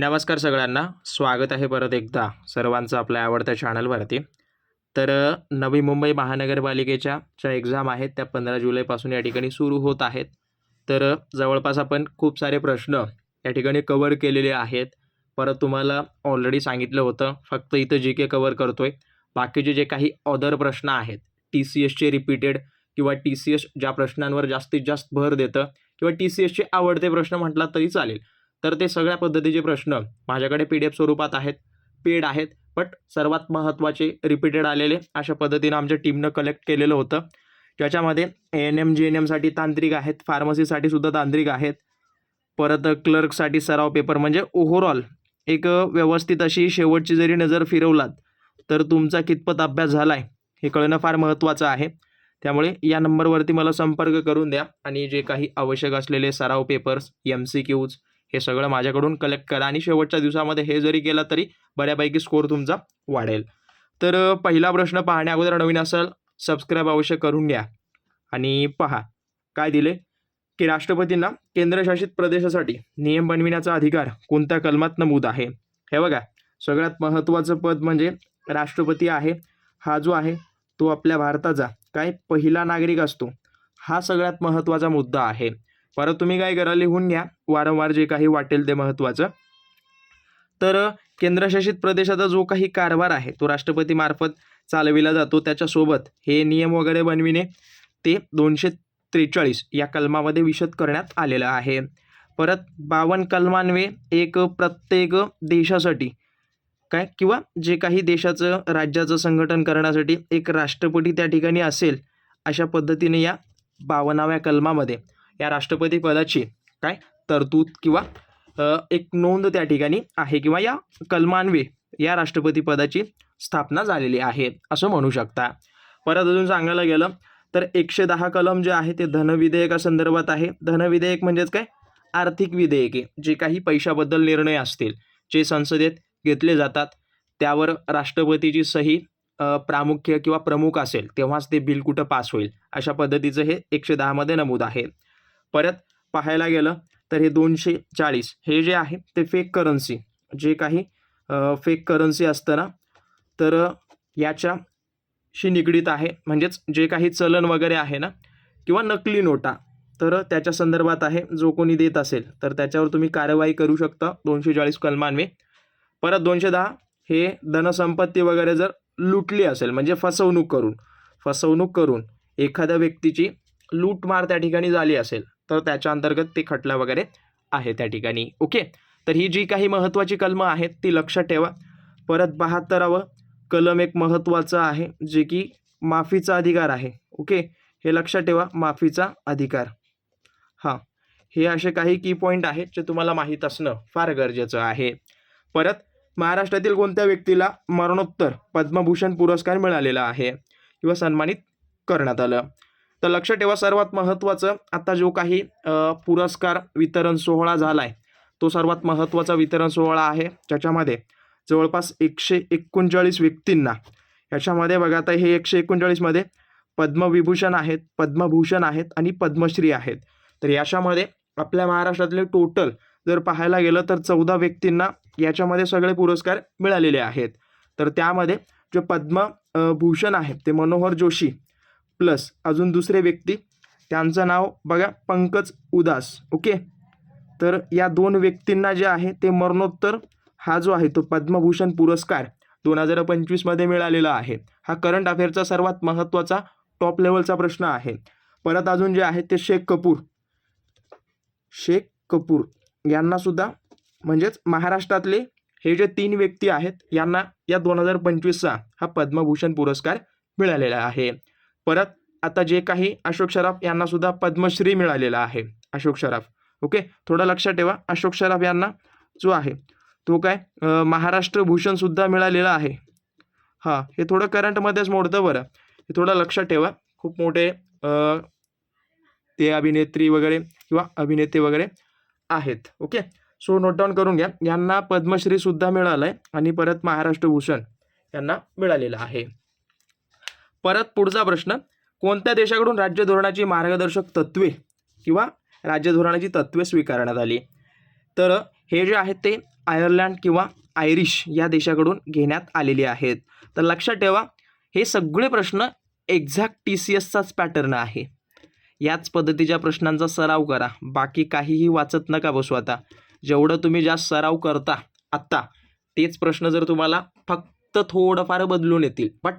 नमस्कार सगळ्यांना. स्वागत आहे परत एकदा सर्वांचं आपल्या आवडत्या चॅनलवरती तर नवी मुंबई महानगरपालिकेच्या ज्या एक्झाम आहेत त्या पंधरा जुलैपासून या ठिकाणी सुरू होत आहेत. तर जवळपास आपण खूप सारे प्रश्न या ठिकाणी कवर केलेले आहेत. परत तुम्हाला ऑलरेडी सांगितलं होतं फक्त इथं जी के कवर करतो आहे बाकीचे जे काही अदर प्रश्न आहेत टी सी एसचे रिपीटेड किंवा टी सी एस ज्या प्रश्नांवर जास्तीत जास्त भर देतं किंवा टी सी एसचे आवडते प्रश्न म्हटला तरी चालेल. तर ते सगळ्या पद्धतीचे प्रश्न माझ्याकडे पी डी एफ स्वरूपात आहेत पेड आहेत बट सर्वात महत्त्वाचे रिपीटेड आलेले अशा पद्धतीनं आमच्या टीमनं कलेक्ट केलेलं होतं. ज्याच्यामध्ये A N M G N एमसाठी तांत्रिक आहेत फार्मसीसाठी सुद्धा तांत्रिक आहेत परत क्लर्कसाठी सराव पेपर म्हणजे ओव्हरऑल एक व्यवस्थित अशी शेवटची जरी नजर फिरवलात तर तुमचा कितपत अभ्यास झाला आहे हे कळणं फार महत्त्वाचं आहे. त्यामुळे या नंबरवरती मला संपर्क करून द्या आणि जे काही आवश्यक असलेले सराव पेपर्स एम सी क्यूज हे सगळं माझ्याकडून कलेक्ट करा. आणि शेवटच्या दिवसामध्ये हे जरी केलं तरी बऱ्यापैकी स्कोअर तुमचा वाढेल. तर पहिला प्रश्न पाहण्या अगोदर नवीन असेल सबस्क्राईब अवश्य करून घ्या. आणि पहा काय दिले? की राष्ट्रपतींना केंद्रशासित प्रदेशासाठी नियम बनविण्याचा अधिकार कोणत्या कलमात नमूद आहे? हे बघा सगळ्यात महत्त्वाचं पद म्हणजे राष्ट्रपती आहे. हा जो आहे तो आपल्या भारताचा काय? पहिला नागरिक असतो. हा सगळ्यात महत्त्वाचा मुद्दा आहे. परत तुम्ही काय करा लिहून घ्या. वारंवार जे काही वाटेल ते महत्त्वाचं. तर केंद्रशासित प्रदेशाचा जो काही कारभार आहे तो राष्ट्रपतीमार्फत चालविला जातो. त्याच्यासोबत हे नियम वगैरे बनविणे ते दोनशे त्रेचाळीस या कलमामध्ये विशद करण्यात आलेलं आहे. परत बावन्न कलमान्वे एक प्रत्येक देशासाठी काय? किंवा जे काही देशाचं राज्याचं संघटन करण्यासाठी एक राष्ट्रपती त्या ठिकाणी असेल अशा पद्धतीने या बावनाव्या कलमामध्ये. या राष्ट्रपती पदाची काय? तरतूद किंवा एक नोंद त्या ठिकाणी आहे किंवा या कलमान्वे या राष्ट्रपती पदाची स्थापना झालेली आहे असं म्हणू शकता. परत अजून सांगायला गेलं तर एकशे दहा कलम जे आहे ते धनविधेयकासंदर्भात आहे. धनविधेयक म्हणजेच काय? आर्थिक विधेयके जे काही पैशाबद्दल निर्णय असतील जे संसदेत घेतले जातात त्यावर राष्ट्रपतीची सही प्रामुख्य किंवा प्रमुख असेल तेव्हाच ते बिल कुठं पास होईल अशा पद्धतीचं हे एकशे दहामध्ये नमूद आहे. परत पाहायला गेलं तर हे दोनशे चाळीस. हे जे आहे ते फेक करन्सी जे काही फेक करन्सी असतं ना तर याच्याशी निगडीत आहे. म्हणजेच जे काही चलन वगैरे आहे ना किंवा नकली नोटा तर त्याच्या संदर्भात आहे. जो कोणी देत असेल तर त्याच्यावर तुम्ही कारवाई करू शकता. दोनशे चाळीस कलमान्वे. परत दोनशे दहा. हे धनसंपत्ती वगैरे जर लुटली असेल म्हणजे फसवणूक करून फसवणूक करून एखाद्या व्यक्तीची लूटमार त्या ठिकाणी झाली असेल तर त्याच्या अंतर्गत ते खटला वगैरे आहे त्या ठिकाणी. ओके? तर ही जी काही महत्त्वाची कलमं आहेत ती लक्षात ठेवा. परत बहात्तरावं कलम एक महत्त्वाचं आहे जे की माफीचा अधिकार आहे. ओके? हे लक्षात ठेवा माफीचा अधिकार. हां. हे असे काही की पॉईंट आहेत जे तुम्हाला माहीत असणं फार गरजेचं आहे. परत महाराष्ट्रातील कोणत्या व्यक्तीला मरणोत्तर पद्मभूषण पुरस्कार मिळालेला आहे? किंवा सन्मानित करण्यात आलं. तर लक्ष ठेवा सर्वात महत्त्वाचं आता जो काही पुरस्कार वितरण सोहळा झाला आहे तो सर्वात महत्त्वाचा वितरण सोहळा आहे ज्याच्यामध्ये जवळपास एकशे एकोणचाळीस व्यक्तींना. याच्यामध्ये बघा आता हे एकशे एकोणचाळीसमध्ये पद्मविभूषण आहेत पद्मभूषण आहेत आणि पद्मश्री आहेत. तर याच्यामध्ये आपल्या महाराष्ट्रातले टोटल जर पाहायला गेलं तर चौदा व्यक्तींना याच्यामध्ये सगळे पुरस्कार मिळालेले आहेत. तर त्यामध्ये जे पद्म भूषण आहेत ते मनोहर जोशी प्लस अजून दुसरे व्यक्ती त्यांचं नाव बघा पंकज उदास ओके? तर या दोन व्यक्तींना जे आहे ते मरणोत्तर हा जो आहे तो पद्मभूषण पुरस्कार दोन हजार पंचवीसमध्ये मिळालेला आहे. हा करंट अफेअरचा सर्वात महत्त्वाचा टॉप लेवलचा प्रश्न आहे. परत अजून जे आहे ते शेख कपूर. शेख कपूर यांनासुद्धा म्हणजेच महाराष्ट्रातले हे जे तीन व्यक्ती आहेत यांना या दोन हजार पंचवीसचा हा पद्मभूषण पुरस्कार मिळालेला आहे. परत आता जे काही अशोक सराफ यांना सुद्धा पद्मश्री मिळालेला आहे. अशोक सराफ. ओके? थोडं लक्षात ठेवा. अशोक सराफ यांना जो आहे तो काय महाराष्ट्र भूषणसुद्धा मिळालेला आहे. हां हे थोडं करंटमध्येच मोडतं बरं. हे थोडं लक्षात ठेवा. खूप मोठे ते अभिनेत्री वगैरे किंवा अभिनेते वगैरे आहेत. ओके? सो नोट डाऊन करून घ्या. यांना पद्मश्रीसुद्धा मिळालं आहे आणि परत महाराष्ट्र भूषण यांना मिळालेलं आहे. परत पुढचा प्रश्न कोणत्या देशाकडून राज्य धोरणाची मार्गदर्शक तत्त्वे किंवा राज्य धोरणाची तत्त्वे स्वीकारण्यात आली? तर हे जे आहेत ते आयर्लंड किंवा आयरिश या देशाकडून घेण्यात आलेली आहेत. तर लक्षात ठेवा हे सगळे प्रश्न एक्झॅक्ट टी सी एसचाच पॅटर्न आहे. याच पद्धतीच्या प्रश्नांचा सराव करा. बाकी काहीही वाचत नका बसू आता. जेवढं तुम्ही जास्त सराव करता आत्ता तेच प्रश्न जर तुम्हाला फक्त थोडंफार बदलून येतील. बट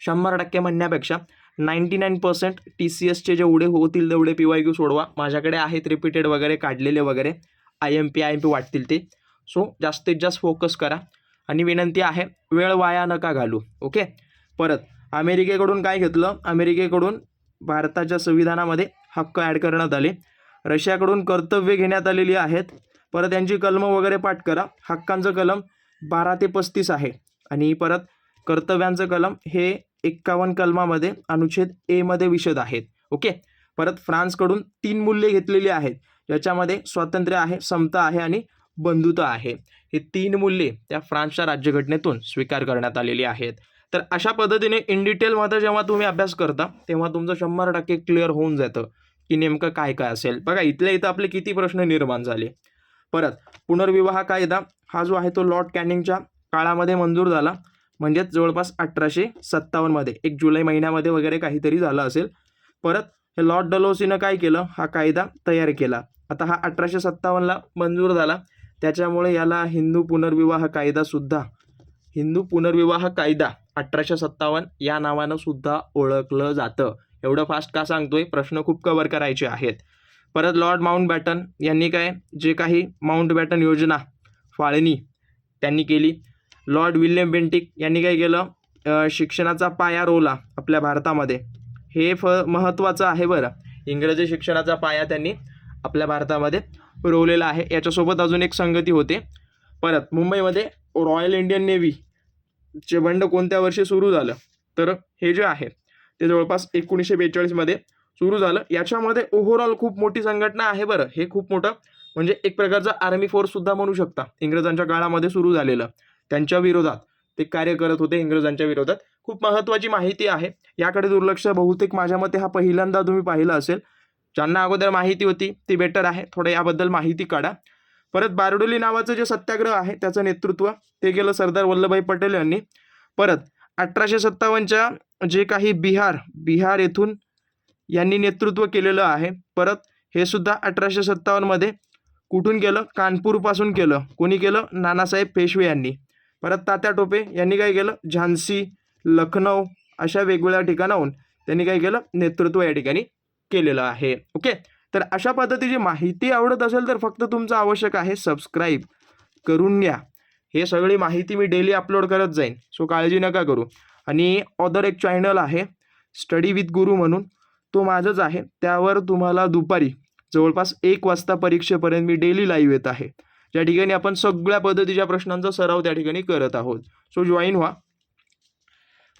शंभर टक्के म्हणण्यापेक्षा ninety nine percent T C एसचे जेवढे होतील तेवढे पी वाय क्यू सोडवा. माझ्याकडे आहेत रिपीटेड वगैरे काढलेले वगैरे. I M P I M P वाटतील ते. सो जास्तीत जास्त फोकस करा. आणि विनंती आहे वेळ वाया नका घालू. ओके परत अमेरिकेकडून काय घेतलं? अमेरिकेकडून भारताच्या संविधानामध्ये हक्क ॲड करण्यात आले. रशियाकडून कर्तव्य घेण्यात आलेली आहेत. परत यांची कलमं वगैरे पाठ करा. हक्कांचं कलम बारा ते पस्तीस आहे. आणि परत कर्तव्यांचं कलम हे एक्कावन्न कलमामध्ये अनुच्छेद एमध्ये विशद आहेत. ओके? परत फ्रान्सकडून तीन मूल्ये घेतलेली आहेत. ज्याच्यामध्ये स्वातंत्र्य आहे समता आहे आणि बंधुता आहे. हे तीन मूल्ये त्या फ्रान्सच्या राज्यघटनेतून स्वीकार करण्यात आलेली आहेत. तर अशा पद्धतीने इन डिटेलमध्ये जेव्हा तुम्ही अभ्यास करता तेव्हा तुमचं शंभर टक्के क्लिअर होऊन जातं की नेमकं काय काय असेल. बघा इथल्या इथं आपले किती प्रश्न निर्माण झाले. परत पुनर्विवाह कायदा हा जो आहे तो लॉर्ड कॅनिंगच्या काळामध्ये मंजूर झाला. म्हणजेच जवळपास अठराशे सत्तावन्नमध्ये. एक जुलै महिन्यामध्ये वगैरे काहीतरी झालं असेल. परत हे लॉर्ड डलोसीनं काय केलं? हा कायदा तयार केला. आता हा अठराशे सत्तावन्नला मंजूर झाला. त्याच्यामुळे याला हिंदू पुनर्विवाह कायदासुद्धा हिंदू पुनर्विवाह कायदा अठराशे सत्तावन्न या नावानं सुद्धा ओळखलं जातं. एवढं फास्ट का सांगतोय? प्रश्न खूप कवर करायचे आहेत. परत लॉर्ड माउंट बॅटन यांनी काय? जे काही माउंट बॅटन योजना फाळणी त्यांनी केली. लॉर्ड विल्यम बेंटिक यांनी काय केलं? शिक्षणाचा पाया रोवला आपल्या भारतामध्ये. हे फ महत्त्वाचं आहे बरं. इंग्रजी शिक्षणाचा पाया त्यांनी आपल्या भारतामध्ये रोवलेला आहे. याच्यासोबत अजून एक संगती होते. परत मुंबईमध्ये रॉयल इंडियन नेव्ही चे बंड कोणत्या वर्षी सुरू झालं? तर हे जे आहे ते जवळपास एकोणीसशे बेचाळीसमध्ये सुरू झालं. याच्यामध्ये ओव्हरऑल खूप मोठी संघटना आहे बरं. हे खूप मोठं म्हणजे एक प्रकारचं आर्मी फोर्ससुद्धा म्हणू शकता. इंग्रजांच्या काळामध्ये सुरू झालेलं. त्यांच्या विरोधात ते कार्य करत होते इंग्रजांच्या विरोधात. खूप महत्त्वाची माहिती आहे. याकडे दुर्लक्ष बहुतेक माझ्या मते हा पहिल्यांदा तुम्ही पाहिलं असेल. ज्यांना अगोदर माहिती होती ती बेटर आहे. थोडं याबद्दल माहिती काढा. परत बारडोली नावाचं जे सत्याग्रह आहे त्याचं नेतृत्व ते केलं सरदार वल्लभभाई पटेल यांनी. परत अठराशे सत्तावन्नच्या जे काही बिहार बिहार येथून यांनी नेतृत्व केलेलं आहे. परत हे सुद्धा अठराशे सत्तावन्नमध्ये कुठून केलं कानपूरपासून केलं. कोणी केलं? नानासाहेब पेशवे यांनी. परत तात्या टोपे यांनी काय केलं? झान्सी लखनौ अशा वेगवेगळ्या ठिकाणाहून त्यांनी काय केलं? नेतृत्व या ठिकाणी केलेलं आहे. ओके? तर अशा पद्धतीची माहिती आवडत असेल तर फक्त तुमचं आवश्यक आहे सबस्क्राईब करून घ्या. हे सगळी माहिती मी डेली अपलोड करत जाईन सो काळजी नका करू. आणि ऑदर एक चॅनल आहे स्टडी विथ गुरु म्हणून. तो माझंच आहे. त्यावर तुम्हाला दुपारी जवळपास एक वाजता परीक्षेपर्यंत मी डेली लाईव्ह येत आहे. त्या ठिकाणी आपण सगळ्या पद्धतीच्या प्रश्नांचा सराव त्या ठिकाणी करत आहोत. सो जॉईन व्हा.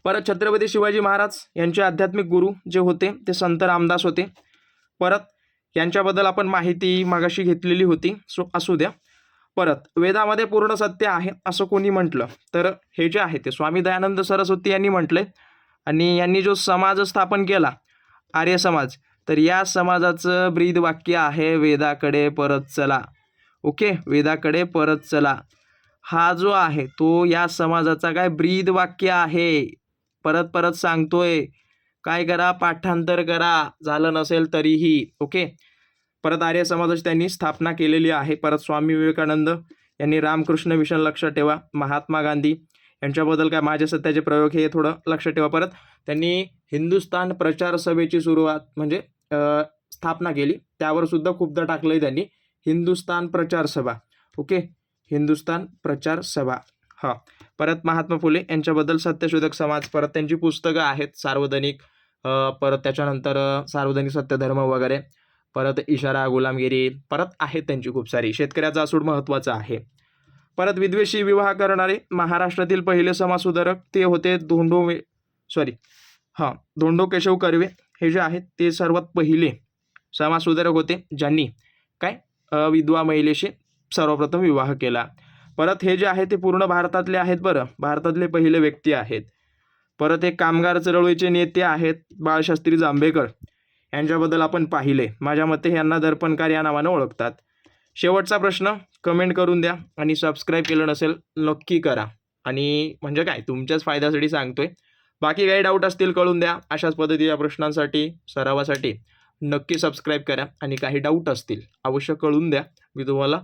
परत छत्रपती शिवाजी महाराज यांचे आध्यात्मिक गुरु जे होते ते संत रामदास होते. परत यांच्याबद्दल आपण माहिती मागाशी घेतलेली होती सो असू द्या. परत वेदामध्ये पूर्ण सत्य आहे असं कोणी म्हटलं तर हे जे आहे ते स्वामी दयानंद सरस्वती यांनी म्हटले आणि यांनी जो समाज स्थापन केला आर्य समाज तर या समाजाचं ब्रीद वाक्य आहे वेदाकडे परत चला. ओके? वेदाकडे परत चला. हा जो आहे तो या समाजाचा काय ब्रीद वाक्य आहे. परत परत सांगतोय. काय करा? पाठांतर करा. झालं नसेल तरीही. ओके? परत आर्य समाजाची त्यांनी स्थापना केलेली आहे. परत स्वामी विवेकानंद यांनी रामकृष्ण मिशन लक्षात ठेवा. महात्मा गांधी यांच्याबद्दल काय? माझे सत्याचे प्रयोग हे थोडं लक्षात ठेवा. परत त्यांनी हिंदुस्थान प्रचार सभेची सुरुवात म्हणजे स्थापना केली. त्यावर सुद्धा खूपदा टाकलंय त्यांनी. हिंदुस्तान प्रचार सभा. ओके? हिंदुस्थान प्रचार सभा. हा. परत महात्मा फुले यांच्याबद्दल सत्यशोधक समाज परत त्यांची पुस्तकं आहेत सार्वजनिक परत त्याच्यानंतर सार्वजनिक सत्यधर्म वगैरे परत इशारा गुलामगिरी परत आहेत त्यांची खूप सारी. शेतकऱ्याचा असूड महत्त्वाचा आहे. परत विद्वेषी विवाह करणारे महाराष्ट्रातील पहिले समाजसुधारक ते होते धोंडो सॉरी हां धोंडो केशव कर्वे. हे जे आहेत ते सर्वात पहिले समाजसुधारक होते ज्यांनी काय? विधवा महिलेशी सर्वप्रथम विवाह केला. परत हे जे आहे ते पूर्ण भारतातले आहेत बरं. भारतातले पहिले व्यक्ती आहेत. परत हे कामगार चळवळीचे नेते आहेत बाळशास्त्री जांभेकर. यांच्याबद्दल आपण पाहिले. माझ्या मते यांना दर्पणकार या नावानं ओळखतात. शेवटचा प्रश्न कमेंट करून द्या आणि सबस्क्राईब केलं नसेल नक्की करा. आणि म्हणजे काय तुमच्याच फायद्यासाठी सांगतोय. बाकी काही डाऊट असतील कळून द्या. अशाच पद्धतीच्या प्रश्नांसाठी सरावासाठी. नक्की सबस्क्राईब करा आणि काही डाऊट असतील अवश्य कळून द्या. मी तुम्हाला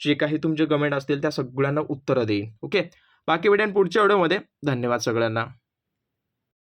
जे काही तुमचे कमेंट असतील त्या सगळ्यांना उत्तरं देईन. ओके बाकी भेटेन पुढच्या व्हिडिओमध्ये धन्यवाद सगळ्यांना.